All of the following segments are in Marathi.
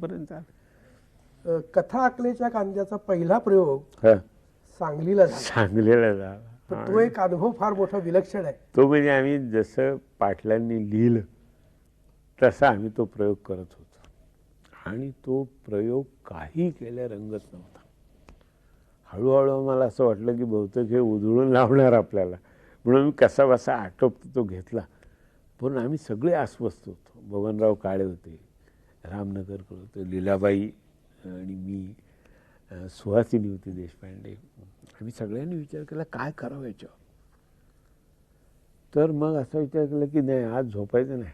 पर्यंत कथा अकलेच्या कांद्याचा पहिला प्रयोग हा, सांगलीला झाला. सांगलीला झाला. तर तो एक अनुभव फार मोठा विलक्षण आहे. तो म्हणजे आम्ही जसं पाटलांनी लिहिलं तसा आम्ही तो प्रयोग करत होतो. आणि तो प्रयोग काही केल्या रंगत नव्हता. हळूहळू मला असं वाटलं की बहुतेक हे उधळून लावणार आपल्याला. म्हणून मी कसा बसा आटोपतो तो घेतला. पण आम्ही सगळे अस्वस्थ होतो. बबनराव काळे होते रामनगरकर होते लीलाबाई आणि मी सुहासिनी होती देशपांडे. आम्ही सगळ्यांनी विचार केला काय करावं याच्यावर? तर मग असा विचार केला की नाही आज झोपायचं नाही.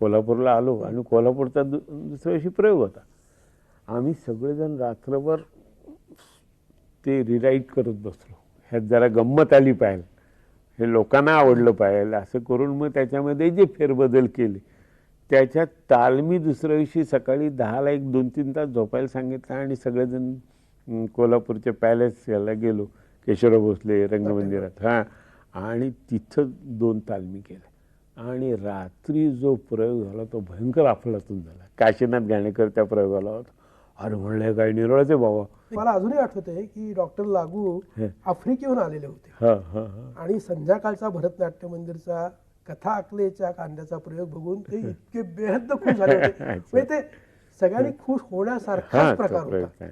कोल्हापूरला आलो आणि कोल्हापूरचा दु दुसऱ्या दिवशी प्रयोग होता. आम्ही सगळेजण रात्रभर ते रिराईट करत बसलो. ह्यात जरा गंमत आली पाहिजे हे लोकांना आवडलं पाहिजे असं करून मग त्याच्यामध्ये जे फेरबदल केले त्याच्यात तालमी दुसऱ्या दिवशी सकाळी दहाला एक दोन तीन तास झोपायला सांगितलं आणि सगळेजण कोल्हापूरच्या पॅलेस याला गेलो केशवराव भोसले रंगमंदिरात. हां. आणि तिथं दोन तालमी केल्या. आणि रात्री जो प्रयोग झाला तो भयंकर अफलातून झाला. काशीनाथ घाणेकर त्या प्रयोगाला होता. अरे म्हणले काय निरोळच आहे बाबा. मला अजूनही आठवतंय की डॉक्टर लागू. आफ्रिकेहून आलेले होते. हां हां हां. आणि संध्याकाळचा भरतनाट्य मंदिरचा कथा अकलेच्या कांद्याचा प्रयोग बघून ते इतके बेहद खुश झाले होते. म्हणजे ते सगळ्यांनी खुश होण्यासारखाच प्रकार होता.